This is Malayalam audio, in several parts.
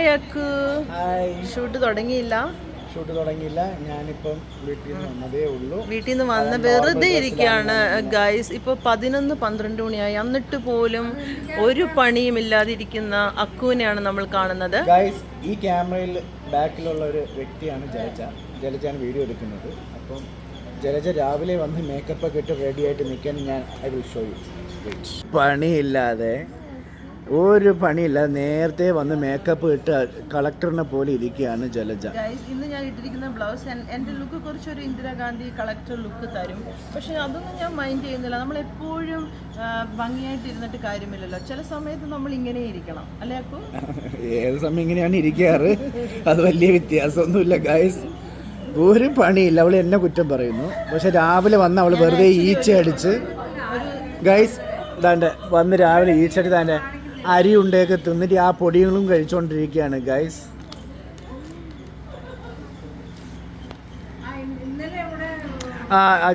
ഹായ് അക്കു. ഹായ്. ഷൂട്ട് തുടങ്ങിയില്ല. ഷൂട്ട് തുടങ്ങിയില്ല. ഞാനിപ്പം വീട്ടിൽ നിന്ന് വന്നതേ ഉള്ളൂ. വീട്ടിൽ നിന്ന് വന്ന് വെറുതെ ഇരിക്കുകയാണ് ഗൈസ് ഇപ്പോൾ പതിനൊന്ന് പന്ത്രണ്ട് മണിയായി. എന്നിട്ട് പോലും ഒരു പണിയും ഇല്ലാതിരിക്കുന്ന അക്കുവിനെയാണ് നമ്മൾ കാണുന്നത്. ഗൈസ് ഈ ക്യാമറയിൽ ബാക്കിലുള്ള ഒരു വ്യക്തിയാണ് ജലജ. ജലജാണ് വീഡിയോ എടുക്കുന്നത്. അപ്പം ജലജ രാവിലെ വന്ന് മേക്കപ്പ് ഒക്കെ ഇട്ട് റെഡി ആയിട്ട് നിൽക്കാൻ ഞാൻ ഐ വിൽ ഷോ യു പണിയില്ലാതെ ഒരു പണിയില്ല നേരത്തെ വന്ന് മേക്കപ്പ് ഇട്ട് കളക്ടറിനെ പോലെ ഇരിക്കുകയാണ് ജലജ. ഇന്ന് ഞാൻ ഇട്ടിരിക്കുന്ന ബ്ലൗസ് എന്റെ ലുക്ക് കുറച്ചൊരു ഇന്ദിരാഗാന്ധി കളക്ടർ ലുക്ക് തരും. പക്ഷെ അതൊന്നും ഞാൻ മൈൻഡ് ചെയ്യുന്നില്ല. നമ്മൾ എപ്പോഴും ഭംഗിയായിട്ട് ഇരുന്നിട്ട് കാര്യമില്ലല്ലോ. ചില സമയത്ത് നമ്മൾ ഇങ്ങനെ ഇരിക്കണം. അല്ലേ അപ്പോൾ ഏത് സമയം ഇങ്ങനെയാണ് ഇരിക്കാറ്? അത് വലിയ വ്യത്യാസമൊന്നുമില്ല ഗായ്സ് ഒരു പണിയില്ല. അവൾ എന്നെ കുറ്റം പറയുന്നു. പക്ഷെ രാവിലെ വന്ന് അവൾ വെറുതെ ഈച്ച അടിച്ച് ഗൈസ് ഇതാണ്ട് വന്ന് രാവിലെ ഈച്ചടി താന്റെ അരി ഉണ്ടയൊക്കെ തിന്നിട്ട് ആ പൊടികളും കഴിച്ചുകൊണ്ടിരിക്കുകയാണ് guys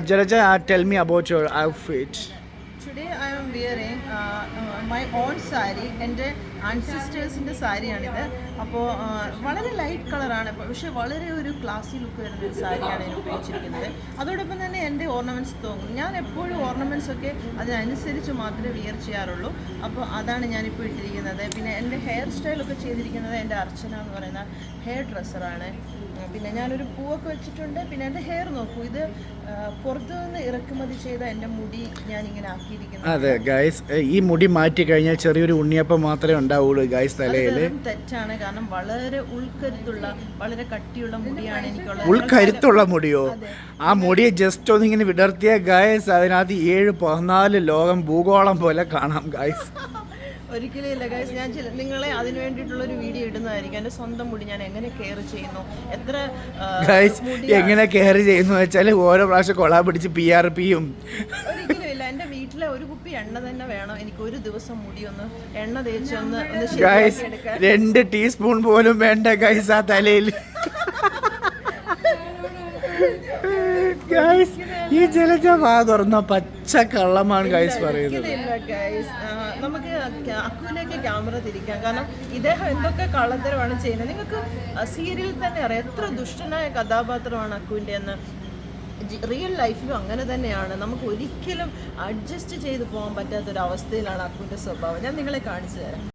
Jalaja tell me about your outfit today I am wearing my own sari എന്റെ ആൻസിസ്റ്റേഴ്സിന്റെ സാരിയാണിത്. അപ്പോൾ വളരെ ലൈറ്റ് കളറാണ് പക്ഷേ വളരെ ഒരു ക്ലാസി ലുക്ക് വരുന്ന ഒരു സാരിയാണ് ഞാൻ ഉപയോഗിച്ചിരിക്കുന്നത്. അതോടൊപ്പം തന്നെ എന്റെ ഓർണമെന്റ്സ് തോന്നും ഞാൻ എപ്പോഴും ഓർണമെന്റ്സ് ഒക്കെ അതിനനുസരിച്ച് മാത്രമേ വിയർ ചെയ്യാറുള്ളൂ. അപ്പോൾ അതാണ് ഞാനിപ്പോൾ ഇട്ടിരിക്കുന്നത്. പിന്നെ എന്റെ ഹെയർ സ്റ്റൈലൊക്കെ ചെയ്തിരിക്കുന്നത് എന്റെ അർച്ചന എന്ന് പറയുന്ന ഹെയർ ഡ്രസ്സറാണ്. പിന്നെ ഞാനൊരു പൂവൊക്കെ വെച്ചിട്ടുണ്ട്. പിന്നെ എന്റെ ഹെയർ നോക്കൂ. ഇത് പുറത്തുനിന്ന് ഇറക്കുമതി ചെയ്ത എന്റെ മുടി ഞാനിങ്ങനെ ആക്കിയിരിക്കുന്നത്. അതെ ഗൈസ് ഈ മുടി മാറ്റി കഴിഞ്ഞാൽ ചെറിയൊരു ഉണ്ണിയപ്പം മാത്രമേ ഉണ്ടാവുള്ളൂ ഗൈസ് തലയിൽ തെറ്റാണ്. കാരണം വളരെ ഉൾക്കരുത്തുള്ള വളരെ കട്ടിയുള്ള മുടിയാണ് എനിക്കുള്ളത്. ഉൾക്കരുത്തുള്ള മുടിയോ? ആ മുടിയെ ജസ്റ്റ് ഒന്ന് ഇങ്ങനെ വിടർത്തിയ ഗായസ് അതിനകത്ത് ഏഴ് പതിനാല് ലോകം ഭൂഗോളം പോലെ കാണാം ഗായ്സ് ഒരിക്കലും ഇല്ല ഗൈസ് ഞാൻ ചില നിങ്ങളെ അതിന് വേണ്ടിയിട്ടുള്ള ഒരു വീഡിയോ ഇടുന്നതായിരിക്കും. എന്റെ സ്വന്തം മുടി ഞാൻ എങ്ങനെ കെയർ ചെയ്യുന്നു? എത്ര ഗൈസ് എങ്ങനെ കെയർ ചെയ്യുന്നു വെച്ചാൽ ഓരോ പ്രാവശ്യം കൊളാ പിടിച്ച് പി ആർ പിയും വീട്ടിലെ ഒരു കുപ്പി എണ്ണ തന്നെ വേണം. എനിക്ക് ഒരു ദിവസം മുടി ഒന്ന് എണ്ണ തേച്ചൊന്ന് ഒന്ന് രണ്ട് ടീസ്പൂൺ പോലും വേണ്ട ഗൈസ് ആ തലയിൽ. ഗൈസ് ഈ ജലജ വാ തുറന്ന പച്ച കള്ളമാണ് ഗൈസ് പറയുന്നത്. നമുക്ക് അക്കുവിലേക്ക് ക്യാമറ തിരിക്കാം. കാരണം ഇദ്ദേഹം എന്തൊക്കെ കള്ളത്തരമാണ് ചെയ്യുന്നത്? നിങ്ങൾക്ക് സീരിയലിൽ തന്നെ അറിയാം. എത്ര ദുഷ്ടനായ കഥാപാത്രമാണ് അക്കുവിന്റെ എന്ന് റിയൽ ലൈഫിലും അങ്ങനെ തന്നെയാണ്. നമുക്ക് ഒരിക്കലും അഡ്ജസ്റ്റ് ചെയ്ത് പോകാൻ പറ്റാത്തൊരവസ്ഥയിലാണ് അക്കുവിന്റെ സ്വഭാവം. ഞാൻ നിങ്ങളെ കാണിച്ചു തരാം.